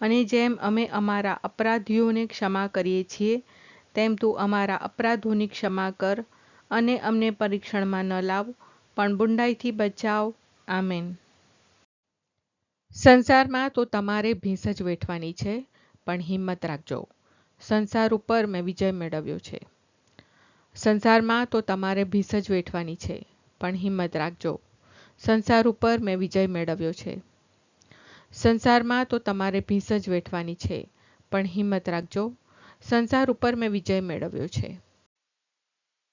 અને જેમ અમે અમારા અપરાધીઓને ક્ષમા કરીએ છીએ, તેમ તું અમારા અપરાધોની ક્ષમા કર અને અમને પરીક્ષણમાં ન લાવ, પણ બુંડાઈથી બચાવ. આમેન. સંસારમાં તો તમારે ભીંસ જ વેઠવાની છે, પણ હિંમત રાખજો. સંસાર ઉપર મેં વિજય મેળવ્યો છે. સંસારમાં તો તમારે ભીંસ જ વેઠવાની છે, પણ હિંમત રાખજો. સંસાર ઉપર મેં વિજય મેળવ્યો છે. સંસારમાં તો તમારે ભીંસ જ વેઠવાની છે, પણ હિંમત રાખજો. સંસાર ઉપર મેં વિજય મેળવ્યો છે.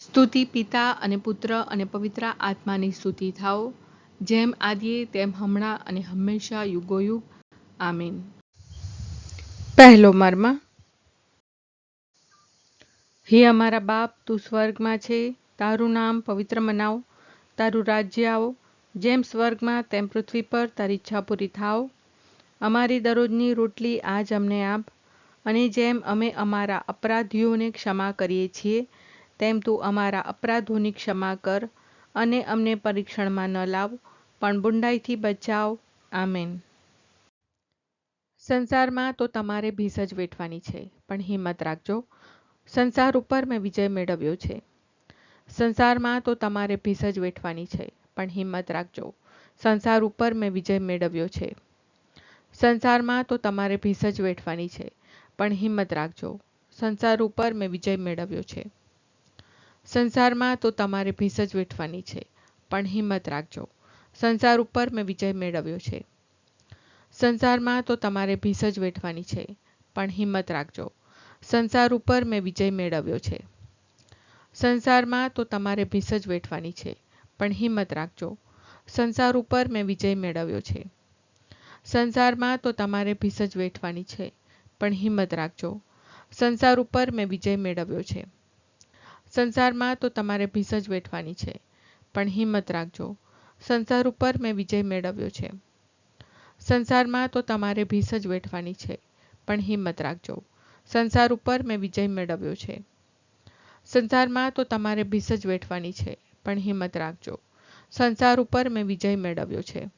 સ્તુતિ પિતા અને પુત્ર અને પવિત્ર આત્માની સ્તુતિ થાઓ. જેમ આદિએ, તેમ હમણાં અને હંમેશા યુગોયુગ. આમીન. પહેલો મર્મ. હે અમારા બાપ, તું સ્વર્ગમાં છે. તારું નામ પવિત્ર મનાવ. તારું રાજ્ય આવો. જેમ સ્વર્ગમાં, તેમ પૃથ્વી પર તારી ઈચ્છા પૂરી થાવ અમારી દરરોજની રોટલી આજ અમને આપ અને જેમ અમે અમારા અપરાધીઓને ક્ષમા કરીએ છીએ, તેમ તું અમારા અપરાધોની ક્ષમા કર અને અમને પરીક્ષણમાં ન લાવ, પણ બુંડાઈથી બચાવ. આમેન. સંસારમાં તો તમારે ભીસ જ વેઠવાની છે, પણ હિંમત રાખજો. સંસાર ઉપર મેં વિજય મેળવ્યો છે. સંસારમાં તો તમારે ભીસ જ વેઠવાની છે, પણ હિંમત રાખજો. સંસાર ઉપર મેં વિજય મેળવ્યો છે. સંસારમાં તો તમારે ભીસ જ વેઠવાની છે, પણ હિંમત રાખજો. સંસાર ઉપર મેં વિજય મેળવ્યો છે. સંસારમાં તો તમારે ભીસ જ વેઠવાની છે, પણ હિંમત રાખજો. સંસાર ઉપર મેં વિજય મેળવ્યો છે. સંસારમાં તો તમારે ભીસ જ વેઠવાની છે, પણ હિંમત રાખજો. સંસાર ઉપર મેં વિજય મેળવ્યો છે. સંસારમાં તો તમારે ભીસ જ વેઠવાની છે, પણ હિંમત રાખજો. સંસાર ઉપર મેં વિજય મેળવ્યો છે. સંસારમાં તો તમારે ભીસ જ વેઠવાની છે, પણ હિંમત રાખજો. સંસાર ઉપર મેં વિજય મેળવ્યો છે. સંસારમાં તો તમારે ભીસ જ વેઠવાની છે, પણ હિંમત રાખજો. સંસાર ઉપર મેં વિજય મેળવ્યો છે. સંસારમાં તો તમારે ભીસ જ વેઠવાની છે, પણ હિંમત રાખજો. સંસાર ઉપર મેં વિજય મેળવ્યો છે. સંસારમાં તો તમારે ભીસ જ વેઠવાની છે, પણ હિંમત રાખજો. સંસાર ઉપર મેં વિજય મેળવ્યો છે.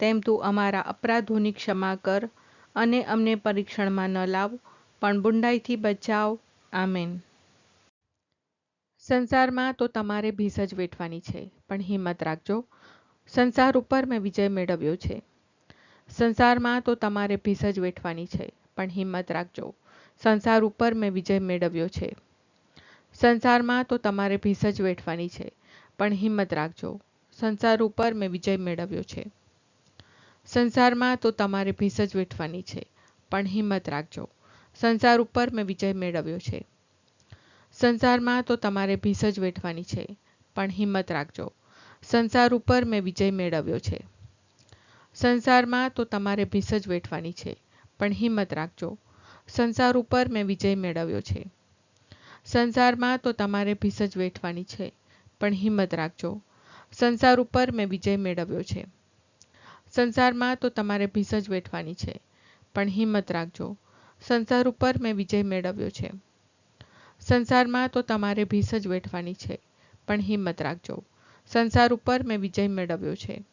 તેમ તું અમારા અપરાધોની ક્ષમા કર અને અમને પરીક્ષણમાં ન લાવ, પણ બુંડાઈથી બચાવ. આમેન. સંસારમાં તો તમારે ભીસ જ વેઠવાની છે, પણ હિંમત રાખજો. સંસાર ઉપર મેં વિજય મેળવ્યો છે. સંસારમાં તો તમારે ભીસ જ વેઠવાની છે, પણ હિંમત રાખજો. સંસાર ઉપર મેં વિજય મેળવ્યો છે. સંસારમાં તો તમારે ભીસ જ વેઠવાની છે, પણ હિંમત રાખજો. સંસાર ઉપર મેં વિજય મેળવ્યો છે. સંસારમાં તો તમારે ભીસ જ વેઠવાની છે, પણ હિંમત રાખજો. સંસાર ઉપર મેં વિજય મેળવ્યો છે. સંસારમાં તો તમારે ભીસ જ વેઠવાની છે, પણ હિંમત રાખજો. સંસાર ઉપર મેં વિજય મેળવ્યો છે. સંસારમાં તો તમારે ભીસ જ વેઠવાની છે, પણ હિંમત રાખજો. સંસાર ઉપર મેં વિજય મેળવ્યો છે. સંસારમાં તો તમારે ભીસ જ વેઠવાની છે, પણ હિંમત રાખજો. સંસાર ઉપર મેં વિજય મેળવ્યો છે. સંસારમાં તો તમારે ભીસ વેઠવાની છે, પણ હિંમત રાખજો. સંસાર ઉપર મેં વિજય મેળવ્યો છે. સંસારમાં તો તમારે ભીસ વેઠવાની છે, પણ હિંમત રાખજો. સંસાર ઉપર મેં વિજય મેળવ્યો છે.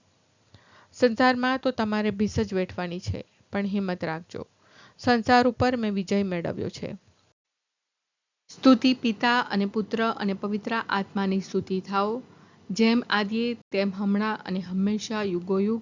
સંસારમાં તો તમારે ભીસ વેઠવાની છે, પણ હિંમત રાખજો. સંસાર ઉપર મેં વિજય મેળવ્યો છે. સ્તુતિ પિતા અને પુત્ર અને પવિત્ર આત્માની સ્તુતિ થાઓ. જેમ આદિએ, તેમ હમણાં અને હંમેશા યુગોયુગ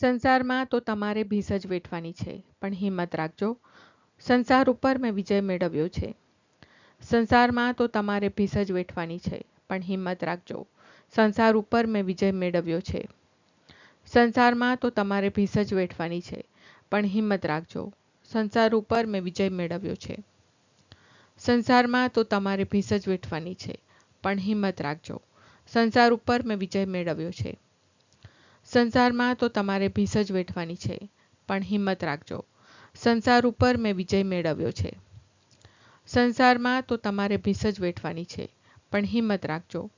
સંસારમાં તો તમારે ભીસ જ વેઠવાની છે, પણ હિંમત રાખજો. સંસાર ઉપર મેં વિજય મેળવ્યો છે. સંસારમાં તો તમારે ભીસ જ વેઠવાની છે, પણ હિંમત રાખજો. સંસાર ઉપર મેં વિજય મેળવ્યો છે. સંસારમાં તો તમારે ભીસ જ વેઠવાની છે, પણ હિંમત રાખજો. સંસાર ઉપર મેં વિજય મેળવ્યો છે. સંસારમાં તો તમારે ભીસ જ વેઠવાની છે, પણ હિંમત રાખજો. સંસાર ઉપર મેં વિજય મેળવ્યો છે. સંસારમાં તો તમારે ભીસ જ વેઠવાની છે, પણ હિંમત રાખજો. સંસાર ઉપર મેં વિજય મેળવ્યો છે. સંસારમાં તો તમારે ભીસ જ વેઠવાની છે, પણ હિંમત રાખજો.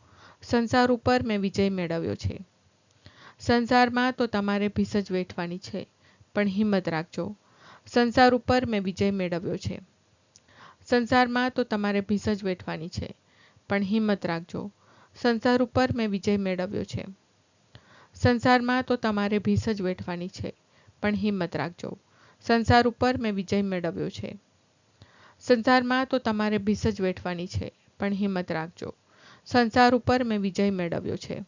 સંસાર ઉપર મેં વિજય મેળવ્યો છે. સંસારમાં તો તમારે ભીસ જ વેઠવાની છે, પણ હિંમત રાખજો. સંસાર ઉપર મેં વિજય મેળવ્યો છે. સંસારમાં તો તમારે ભીસ જ વેઠવાની છે, પણ હિંમત રાખજો. સંસાર ઉપર મેં વિજય મેળવ્યો છે. સંસારમાં તો તમારે ભીસ જ વેઠવાની છે, પણ હિંમત રાખજો. સંસાર ઉપર મેં વિજય મેળવ્યો છે. સંસારમાં તો તમારે ભીસ જ વેઠવાની છે, પણ હિંમત રાખજો. સંસાર ઉપર મેં વિજય મેળવ્યો છે.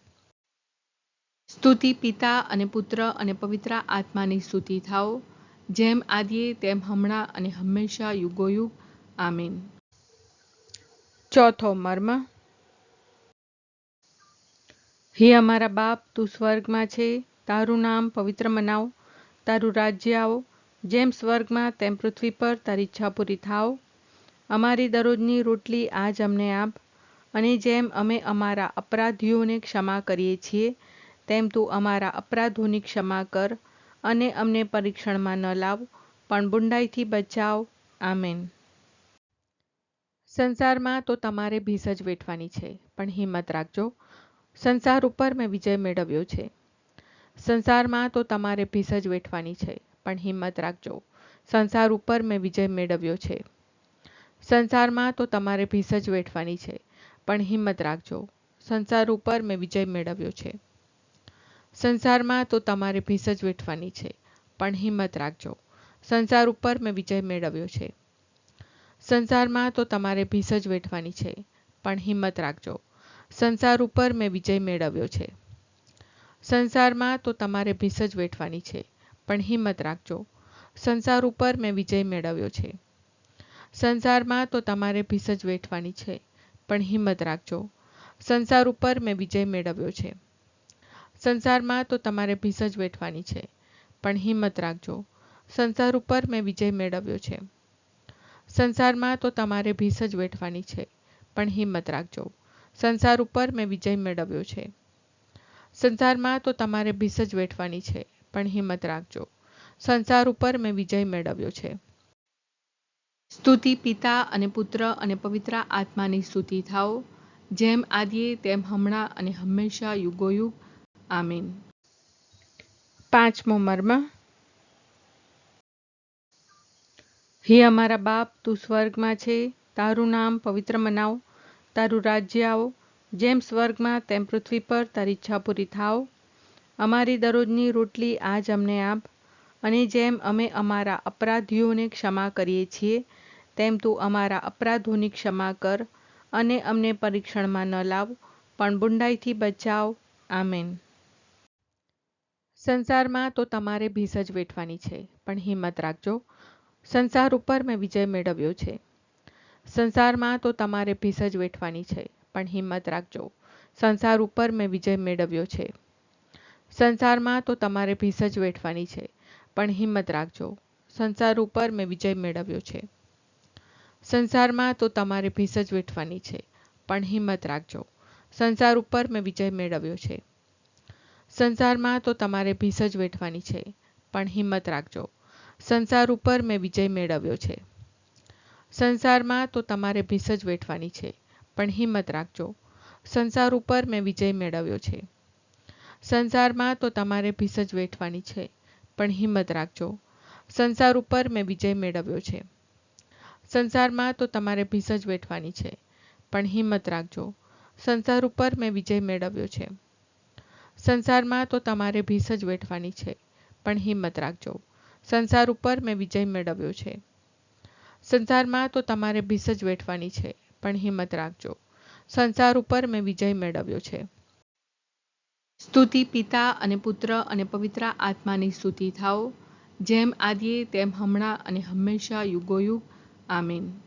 સ્તુતિ પિતા અને પુત્ર અને પવિત્ર આત્માની સ્તુતિ થાઓ. જેમ આદિએ, તેમ હમણાં અને હંમેશા યુગોયુગ. આમીન. ચોથો મર્મ. હે અમારા બાપ, તું સ્વર્ગમાં છે, તારું નામ પવિત્ર મનાવો, તારું રાજ્ય આવો, જેમ સ્વર્ગમાં તેમ પૃથ્વી પર તારી ઈચ્છા પૂરી થાવ. અમારી દરરોજની રોટલી આજ અમને આપ, અને જેમ અમે અમારા અપરાધીઓને ક્ષમા કરીએ છીએ, તેમ તું અમારા અપરાધોની ક્ષમા કર, અને અમને પરીક્ષણમાં ન લાવ, પણ બુંડાઈથી બચાવ. આમેન. સંસારમાં તો તમારે ભીસ જ વેઠવાની છે, પણ હિંમત રાખજો. સંસાર ઉપર મેં વિજય મેળવ્યો છે. સંસારમાં તો તમારે ભીસ જ વેઠવાની છે, પણ હિંમત રાખજો. સંસાર ઉપર મેં વિજય મેળવ્યો છે. સંસારમાં તો તમારે ભીસ જ વેઠવાની છે, પણ હિંમત રાખજો. સંસાર ઉપર મેં વિજય મેળવ્યો છે. સંસારમાં તો તમારે ભીસ જ વેઠવાની છે, પણ હિંમત રાખજો. સંસાર ઉપર મેં વિજય મેળવ્યો છે. સંસારમાં તો તમારે ભીસ જ વેઠવાની છે, પણ હિંમત રાખજો. સંસાર ઉપર મેં વિજય મેળવ્યો છે. સંસારમાં તો તમારે ભીસ જ વેઠવાની છે, પણ હિંમત રાખજો. સંસાર ઉપર મેં વિજય મેળવ્યો છે. સંસારમાં તો તમારે ભીસ જ વેઠવાની છે, પણ હિંમત રાખજો. સંસાર ઉપર મેં વિજય મેળવ્યો છે. સંસારમાં તો તમારે ભીસ જ વેઠવાની છે, પણ હિંમત રાખજો. સંસાર ઉપર મેં વિજય મેળવ્યો છે. સંસારમાં તો તમારે ભીસ જ વેઠવાની છે, પણ હિંમત રાખજો. સંસાર ઉપર મેં વિજય મેળવ્યો છે. સંસારમાં તો તમારે ભીસ જ વેઠવાની છે, પણ હિંમત રાખજો. સંસાર ઉપર મેં વિજય મેળવ્યો છે. સ્તુતિ પિતા અને પુત્ર અને પવિત્ર આત્માની સ્તુતિ થાઓ. જેમ આદિએ, તેમ હમણાં અને હંમેશા યુગોયુગ. આમીન. પાંચમો મર્મ. હે અમારા બાપ, તું સ્વર્ગમાં છે. તારું નામ પવિત્ર મનાવ. તારું રાજ્ય આવો. જેમ સ્વર્ગમાં તેમ પૃથ્વી પર તારી ઈચ્છા પૂરી થાવ અમારી દરરોજની રોટલી આજ અમને આપ. અને જેમ અમે અમારા અપરાધીઓને ક્ષમા કરીએ છીએ, તેમ તું અમારા અપરાધોની ક્ષમા કર અને અમને પરીક્ષણમાં ન લાવ, પણ બુંડાઈથી બચાવ. આમેન. સંસારમાં તો તમારે ભીસ જ વેઠવાની છે, પણ હિંમત રાખજો. સંસાર ઉપર મેં વિજય મેળવ્યો છે. સંસારમાં તો તમારે ભીષ જ વેઠવાની છે, પણ હિંમત રાખજો. સંસાર ઉપર મેં વિજય મેળવ્યો છે. સંસારમાં તો તમારે ભીષ જ વેઠવાની છે, પણ હિંમત રાખજો. સંસાર ઉપર મેં વિજય મેળવ્યો છે. સંસારમાં તો તમારે ભીષ જ વેઠવાની છે, પણ હિંમત રાખજો. સંસાર ઉપર મેં વિજય મેળવ્યો છે. સંસારમાં તો તમારે ભીષ જ વેઠવાની છે, પણ હિંમત રાખજો. સંસાર ઉપર મેં વિજય મેળવ્યો છે. સંસારમાં તો તમારે ભીષ જ વેઠવાની છે, પણ હિંમત રાખજો. સંસાર ઉપર મેં વિજય મેળવ્યો છે. સંસારમાં તો તમારે ભીષ જ વેઠવાની છે, પણ હિંમત રાખજો. સંસાર ઉપર મેં વિજય મેળવ્યો છે. સંસારમાં તો તમારે ભીષ જ વેઠવાની છે, પણ હિંમત રાખજો. સંસાર ઉપર મેં વિજય મેળવ્યો છે. સંસારમાં તો તમારે ભીષ જ વેઠવાની છે, પણ હિંમત રાખજો. સંસાર ઉપર મેં વિજય મેળવ્યો છે. સંસારમાં તો તમારે ભીસ જ વેઠવાની છે, પણ હિંમત રાખજો. સંસાર ઉપર મેં વિજય મેળવ્યો છે. સ્તુતિ પિતા અને પુત્ર અને પવિત્ર આત્માની સ્તુતિ થાઓ. જેમ આદિએ, તેમ હમણાં અને હંમેશા યુગોયુગ. આમીન.